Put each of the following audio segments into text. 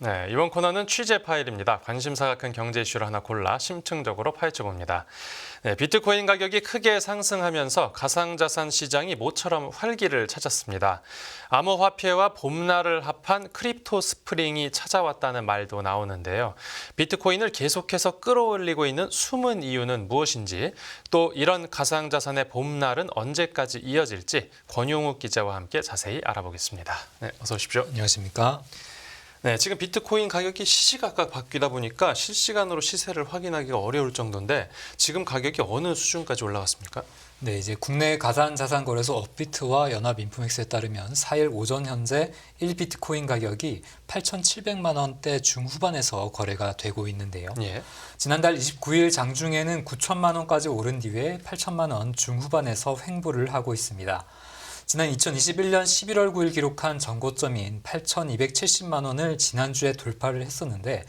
네, 이번 코너는 취재 파일입니다. 관심사가 큰 경제 이슈를 하나 골라 심층적으로 파헤쳐 봅니다. 네, 비트코인 가격이 크게 상승하면서 가상자산 시장이 모처럼 활기를 찾았습니다. 암호화폐와 봄날을 합한 크립토 스프링이 찾아왔다는 말도 나오는데요. 비트코인을 계속해서 끌어올리고 있는 숨은 이유는 무엇인지 또 이런 가상자산의 봄날은 언제까지 이어질지 권용욱 기자와 함께 자세히 알아보겠습니다. 네, 어서 오십시오. 안녕하십니까? 네, 지금 비트코인 가격이 시시각각 바뀌다 보니까 실시간으로 시세를 확인하기가 어려울 정도인데 지금 가격이 어느 수준까지 올라갔습니까? 네, 이제 국내 가상 자산 거래소 업비트와 연합인포맥스에 따르면 4일 오전 현재 1비트코인 가격이 8,700만 원대 중후반에서 거래가 되고 있는데요. 예. 지난달 29일 장중에는 9천만 원까지 오른 뒤에 8천만 원 중후반에서 횡보를 하고 있습니다. 지난 2021년 11월 9일 기록한 전고점인 8,270만 원을 지난주에 돌파를 했었는데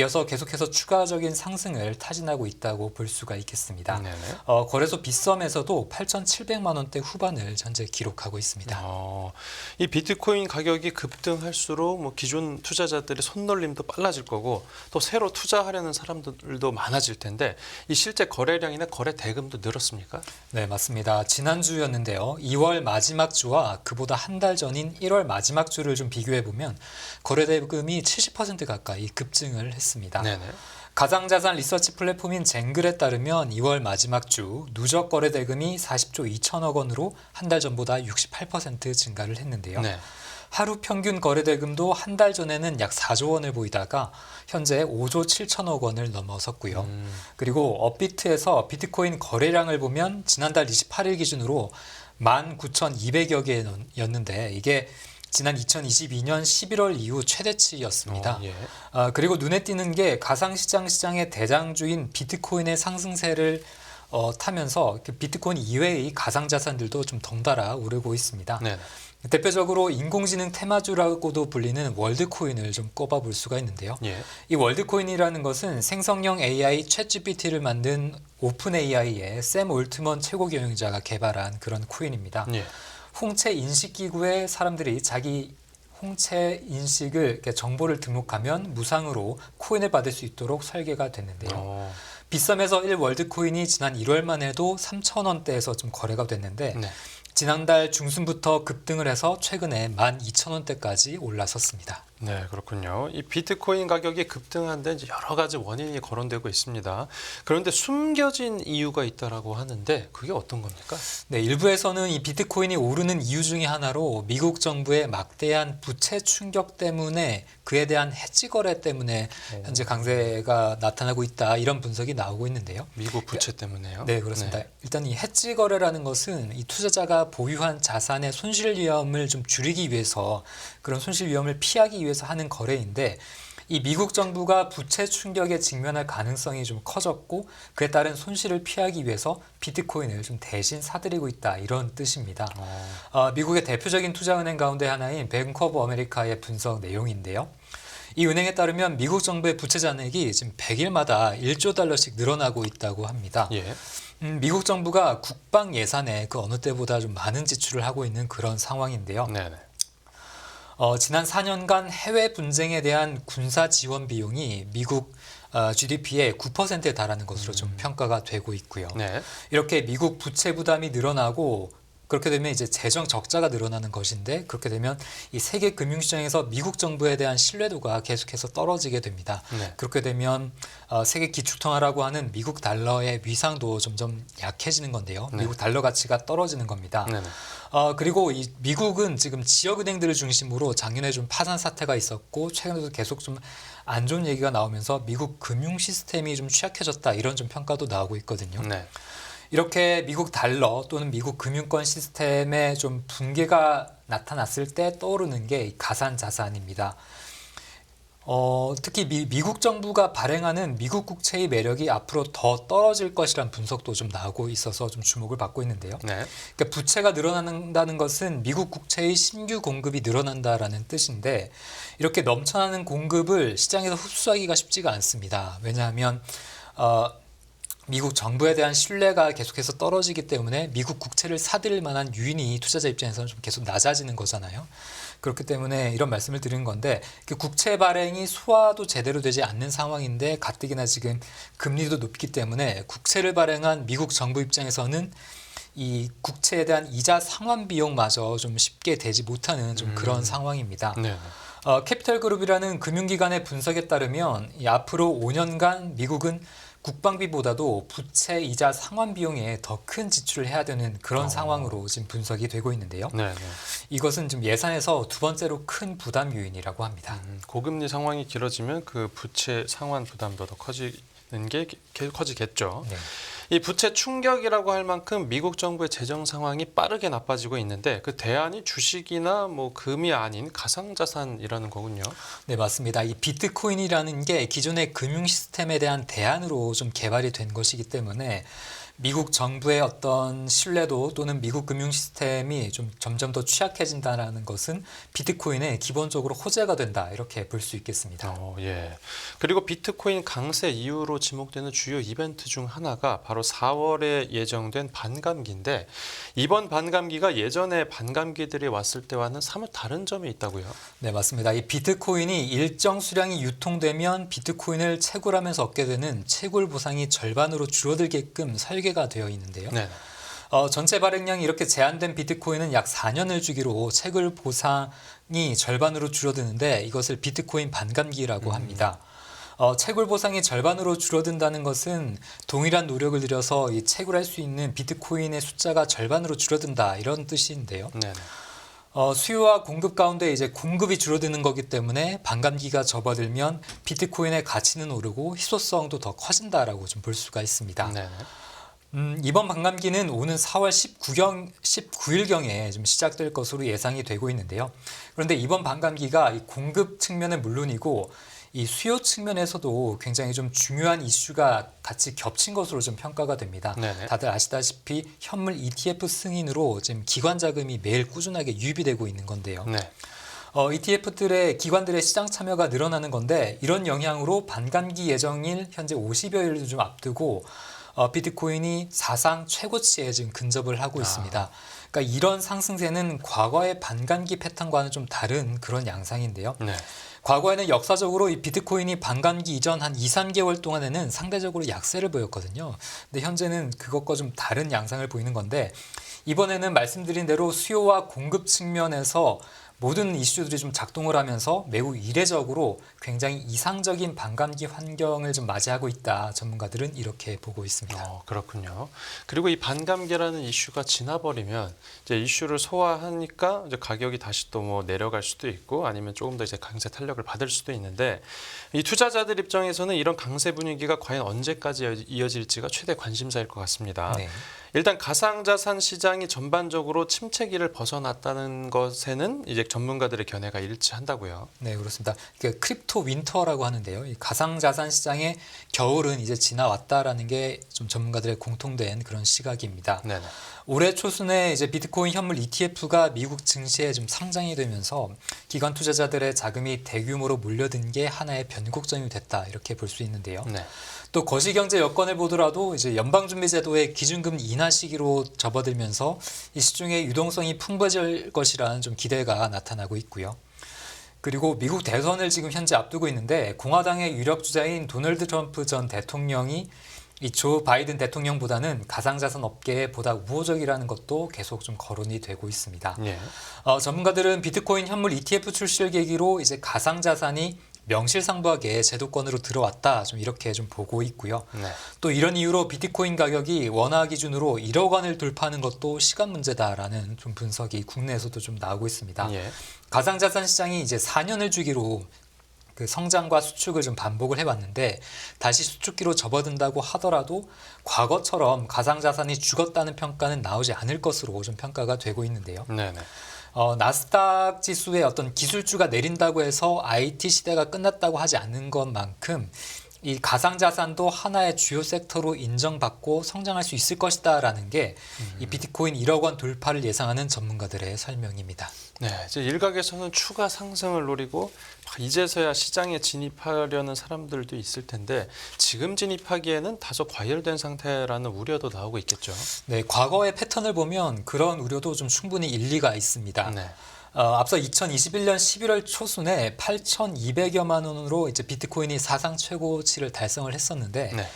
이어서 계속해서 추가적인 상승을 타진하고 있다고 볼 수가 있겠습니다. 네네. 어, 거래소 빗썸에서도 8,700만 원대 후반을 현재 기록하고 있습니다. 어, 이 비트코인 가격이 급등할수록 뭐 기존 투자자들의 손놀림도 빨라질 거고 또 새로 투자하려는 사람들도 많아질 텐데 이 실제 거래량이나 거래 대금도 늘었습니까? 네, 맞습니다. 지난주였는데요. 2월 마지막 주와 그보다 한 달 전인 1월 마지막 주를 좀 비교해 보면 거래 대금이 70% 가까이 급증을 했습니다. 네네. 가상자산 리서치 플랫폼인 젠글에 따르면 2월 마지막 주 누적 거래 대금이 40조 2천억 원으로 한 달 전보다 68% 증가를 했는데요. 네. 하루 평균 거래 대금도 한 달 전에는 약 4조 원을 보이다가 현재 5조 7천억 원을 넘어섰고요. 음, 그리고 업비트에서 비트코인 거래량을 보면 지난달 28일 기준으로 19,200여 개였는데 이게 지난 2022년 11월 이후 최대치였습니다. 어, 예. 아, 그리고 눈에 띄는 게 가상시장 시장의 대장주인 비트코인의 상승세를 어, 타면서 그 비트코인 이외의 가상자산들도 좀 덩달아 오르고 있습니다. 네네. 대표적으로 인공지능 테마주라고도 불리는 월드코인을 좀 꼽아볼 수가 있는데요. 예. 이 월드코인이라는 것은 생성형 AI 챗GPT를 만든 오픈 AI의 샘 올트먼 최고 경영자가 개발한 그런 코인입니다. 예. 홍채 인식 기구에 사람들이 자기 홍채 인식을 정보를 등록하면 무상으로 코인을 받을 수 있도록 설계가 됐는데요. 어, 빗썸에서 1 월드 코인이 지난 1월만 해도 3천 원대에서 좀 거래가 됐는데 네. 지난달 중순부터 급등을 해서 최근에 12,000원대까지 올라섰습니다. 네, 그렇군요. 이 비트코인 가격이 급등한 데 여러 가지 원인이 거론되고 있습니다. 그런데 숨겨진 이유가 있다라고 하는데 그게 어떤 겁니까? 네, 일부에서는 이 비트코인이 오르는 이유 중에 하나로 미국 정부의 막대한 부채 충격 때문에 그에 대한 해지 거래 때문에 현재 강세가 나타나고 있다 이런 분석이 나오고 있는데요. 미국 부채 때문에요. 네, 그렇습니다. 일단 이 해지 거래라는 것은 이 투자자가 보유한 자산의 손실 위험을 좀 줄이기 위해서 그런 손실 위험을 피하기 위해 서 하는 거래인데 이 미국 정부가 부채 충격에 직면할 가능성이 좀 커졌고 그에 따른 손실을 피하기 위해서 비트코인을 좀 대신 사들이고 있다 이런 뜻입니다. 어, 어, 미국의 대표적인 투자은행 가운데 하나인 뱅크 오브 아메리카의 분석 내용인데요. 이 은행에 따르면 미국 정부의 부채 잔액이 지금 100일마다 1조 달러씩 늘어나고 있다고 합니다. 예. 음, 미국 정부가 국방 예산에 그 어느 때보다 좀 많은 지출을 하고 있는 그런 상황인데요. 네네. 어, 지난 4년간 해외 분쟁에 대한 군사 지원 비용이 미국 어, GDP의 9%에 달하는 것으로 좀 평가가 되고 있고요. 네. 이렇게 미국 부채 부담이 늘어나고 그렇게 되면 이제 재정 적자가 늘어나는 것인데 그렇게 되면 이 세계 금융시장에서 미국 정부에 대한 신뢰도가 계속해서 떨어지게 됩니다. 네. 그렇게 되면 어, 세계 기축통화라고 하는 미국 달러의 위상도 점점 약해지는 건데요. 네. 미국 달러 가치가 떨어지는 겁니다. 네네. 어, 그리고 이 미국은 지금 지역은행들을 중심으로 작년에 좀 파산 사태가 있었고 최근에도 계속 좀 안 좋은 얘기가 나오면서 미국 금융 시스템이 좀 취약해졌다 이런 좀 평가도 나오고 있거든요. 네. 이렇게 미국 달러 또는 미국 금융권 시스템에 좀 붕괴가 나타났을 때 떠오르는 게이 가산 자산입니다. 어, 특히 미, 미국 정부가 발행하는 미국 국채의 매력이 앞으로 더 떨어질 것이란 분석도 좀 나오고 있어서 좀 주목을 받고 있는데요. 네. 그러니까 부채가 늘어난다는 것은 미국 국채의 신규 공급이 늘어난다라는 뜻인데 이렇게 넘쳐나는 공급을 시장에서 흡수하기가 쉽지가 않습니다. 왜냐하면 어, 미국 정부에 대한 신뢰가 계속해서 떨어지기 때문에 미국 국채를 사들일 만한 유인이 투자자 입장에서는 좀 계속 낮아지는 거잖아요. 그렇기 때문에 이런 말씀을 드린 건데 그 국채 발행이 소화도 제대로 되지 않는 상황인데 가뜩이나 지금 금리도 높기 때문에 국채를 발행한 미국 정부 입장에서는 이 국채에 대한 이자 상환 비용마저 좀 쉽게 되지 못하는 좀 그런 음. 상황입니다. 네. 어, 캐피털그룹이라는 금융기관의 분석에 따르면 이 앞으로 5년간 미국은 국방비보다도 부채 이자 상환 비용에 더 큰 지출을 해야 되는 그런 어. 상황으로 지금 분석이 되고 있는데요. 네. 네. 이것은 좀 예산에서 두 번째로 큰 부담 요인이라고 합니다. 음, 고금리 상황이 길어지면 그 부채 상환 부담도 더 커지는 게 계속 커지겠죠. 네. 이 부채 충격이라고 할 만큼 미국 정부의 재정 상황이 빠르게 나빠지고 있는데 그 대안이 주식이나 뭐 금이 아닌 가상자산이라는 거군요. 네, 맞습니다. 이 비트코인이라는 게 기존의 금융 시스템에 대한 대안으로 좀 개발이 된 것이기 때문에 미국 정부의 어떤 신뢰도 또는 미국 금융 시스템이 좀 점점 더 취약해진다는 것은 비트코인에 기본적으로 호재가 된다 이렇게 볼 수 있겠습니다. 어, 예. 그리고 비트코인 강세 이후로 지목되는 주요 이벤트 중 하나가 바로 4월에 예정된 반감기인데 이번 반감기가 예전에 반감기들이 왔을 때와는 사뭇 다른 점이 있다고요. 네, 맞습니다. 이 비트코인이 일정 수량이 유통되면 비트코인을 채굴하면서 얻게 되는 채굴 보상이 절반으로 줄어들게끔 설계 가 되어 있는데요. 네. 어, 전체 발행량이 이렇게 제한된 비트코인은 약 4년을 주기로 채굴 보상이 절반으로 줄어드는데 이것을 비트코인 반감기라고 합니다. 어, 채굴 보상이 절반으로 줄어든다는 것은 동일한 노력을 들여서 이 채굴할 수 있는 비트코인의 숫자가 절반으로 줄어든다 이런 뜻인데요. 네. 네. 어, 수요와 공급 가운데 이제 공급이 줄어드는 거기 때문에 반감기가 접어들면 비트코인의 가치는 오르고 희소성도 더 커진다라고 좀 볼 수가 있습니다. 네. 네. 음, 이번 반감기는 오는 4월 19경, 19일경에 좀 시작될 것으로 예상이 되고 있는데요. 그런데 이번 반감기가 이 공급 측면은 물론이고 이 수요 측면에서도 굉장히 좀 중요한 이슈가 같이 겹친 것으로 좀 평가가 됩니다. 네네. 다들 아시다시피 현물 ETF 승인으로 지금 기관 자금이 매일 꾸준하게 유입되고 있는 건데요. 네. 어, ETF들의 기관들의 시장 참여가 늘어나는 건데 이런 영향으로 반감기 예정일 현재 50여일을 좀 앞두고 어, 비트코인이 사상 최고치에 지금 근접을 하고 아. 있습니다. 그러니까 이런 상승세는 과거의 반감기 패턴과는 좀 다른 그런 양상인데요. 네. 과거에는 역사적으로 이 비트코인이 반감기 이전 한 2, 3개월 동안에는 상대적으로 약세를 보였거든요. 근데 현재는 그것과 좀 다른 양상을 보이는 건데 이번에는 말씀드린 대로 수요와 공급 측면에서 모든 이슈들이 좀 작동을 하면서 매우 이례적으로 굉장히 이상적인 반감기 환경을 좀 맞이하고 있다. 전문가들은 이렇게 보고 있습니다. 어, 그렇군요. 그리고 이 반감기라는 이슈가 지나버리면 이제 이슈를 소화하니까 이제 가격이 다시 또 뭐 내려갈 수도 있고 아니면 조금 더 이제 강세 탄력을 받을 수도 있는데 이 투자자들 입장에서는 이런 강세 분위기가 과연 언제까지 이어질지가 최대 관심사일 것 같습니다. 네. 일단 가상자산 시장이 전반적으로 침체기를 벗어났다는 것에는 이제 전문가들의 견해가 일치한다고요. 네, 그렇습니다. 그 크립토 윈터라고 하는데요. 이 가상 자산 시장의 겨울은 이제 지나왔다라는 게 좀 전문가들의 공통된 그런 시각입니다. 네네. 올해 초순에 이제 비트코인 현물 ETF가 미국 증시에 좀 상장이 되면서 기관 투자자들의 자금이 대규모로 몰려든 게 하나의 변곡점이 됐다 이렇게 볼 수 있는데요. 네. 또 거시경제 여건을 보더라도 이제 연방준비제도의 기준금리 인하 시기로 접어들면서 이 시중의 유동성이 풍부해질 것이라는 좀 기대가 나타나고 있고요. 그리고 미국 대선을 지금 현재 앞두고 있는데 공화당의 유력 주자인 도널드 트럼프 전 대통령이 이 조 바이든 대통령보다는 가상자산 업계에 보다 우호적이라는 것도 계속 좀 거론이 되고 있습니다. 예. 어, 전문가들은 비트코인 현물 ETF 출시를 계기로 이제 가상자산이 명실상부하게 제도권으로 들어왔다 좀 이렇게 좀 보고 있고요. 네. 또 이런 이유로 비트코인 가격이 원화 기준으로 1억 원을 돌파하는 것도 시간 문제다라는 좀 분석이 국내에서도 좀 나오고 있습니다. 예. 가상자산 시장이 이제 4년을 주기로 그 성장과 수축을 좀 반복을 해왔는데 다시 수축기로 접어든다고 하더라도 과거처럼 가상자산이 죽었다는 평가는 나오지 않을 것으로 좀 평가가 되고 있는데요. 네네. 어, 나스닥 지수의 어떤 기술주가 내린다고 해서 IT 시대가 끝났다고 하지 않는 것만큼 이 가상자산도 하나의 주요 섹터로 인정받고 성장할 수 있을 것이다라는 게이 비트코인 1억 원 돌파를 예상하는 전문가들의 설명입니다. 네, 이제 일각에서는 추가 상승을 노리고 막 이제서야 시장에 진입하려는 사람들도 있을 텐데 지금 진입하기에는 다소 과열된 상태라는 우려도 나오고 있겠죠. 네, 과거의 패턴을 보면 그런 우려도 좀 충분히 일리가 있습니다. 네, 어, 앞서 2021년 11월 초순에 8,200여만 원으로 이제 비트코인이 사상 최고치를 달성을 했었는데 네.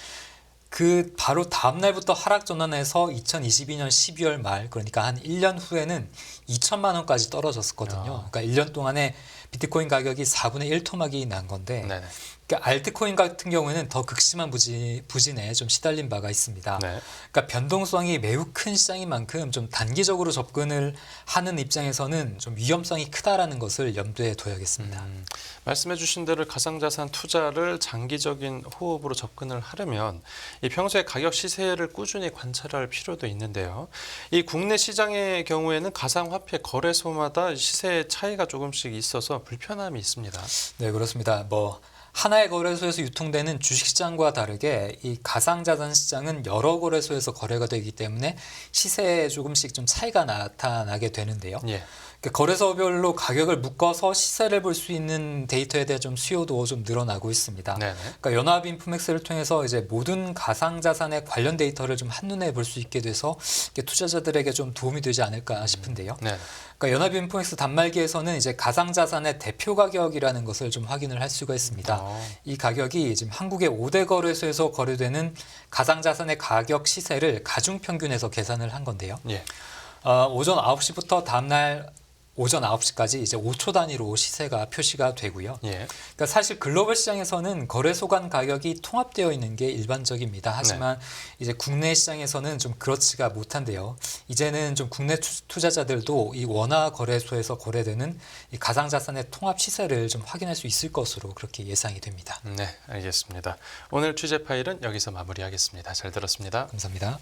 그 바로 다음 날부터 하락 전환해서 2022년 12월 말 그러니까 한 1년 후에는 2천만 원까지 떨어졌었거든요. 아. 그러니까 1년 동안에 비트코인 가격이 4분의 1 토막이 난 건데 네. 네. 그러니까 알트코인 같은 경우에는 더 극심한 부진, 부진에 좀 시달린 바가 있습니다. 네. 그러니까 변동성이 매우 큰 시장인 만큼 좀 단기적으로 접근을 하는 입장에서는 좀 위험성이 크다라는 것을 염두에 둬야겠습니다. 음, 말씀해주신 대로 가상자산 투자를 장기적인 호흡으로 접근을 하려면 이 평소에 가격 시세를 꾸준히 관찰할 필요도 있는데요. 이 국내 시장의 경우에는 가상화폐 거래소마다 시세 차이가 조금씩 있어서 불편함이 있습니다. 네, 그렇습니다. 뭐 하나의 거래소에서 유통되는 주식시장과 다르게 이 가상자산 시장은 여러 거래소에서 거래가 되기 때문에 시세에 조금씩 좀 차이가 나타나게 되는데요. 예. 그 거래소별로 가격을 묶어서 시세를 볼 수 있는 데이터에 대한 좀 수요도 좀 늘어나고 있습니다. 네네. 그러니까 연합인포맥스를 통해서 이제 모든 가상자산의 관련 데이터를 좀 한눈에 볼 수 있게 돼서 투자자들에게 좀 도움이 되지 않을까 싶은데요. 네. 그러니까 연합인포맥스 단말기에서는 이제 가상자산의 대표 가격이라는 것을 좀 확인을 할 수가 있습니다. 어, 이 가격이 지금 한국의 5대 거래소에서 거래되는 가상자산의 가격 시세를 가중평균해서 계산을 한 건데요. 예. 어, 오전 9시부터 다음날 오전 9시까지 이제 5초 단위로 시세가 표시가 되고요. 예. 그러니까 사실 글로벌 시장에서는 거래소 간 가격이 통합되어 있는 게 일반적입니다. 하지만 이제 국내 시장에서는 좀 그렇지가 못한데요. 이제는 좀 국내 투- 투자자들도 이 원화 거래소에서 거래되는 이 가상자산의 통합 시세를 좀 확인할 수 있을 것으로 그렇게 예상이 됩니다. 네, 알겠습니다. 오늘 취재 파일은 여기서 마무리하겠습니다. 잘 들었습니다. 감사합니다.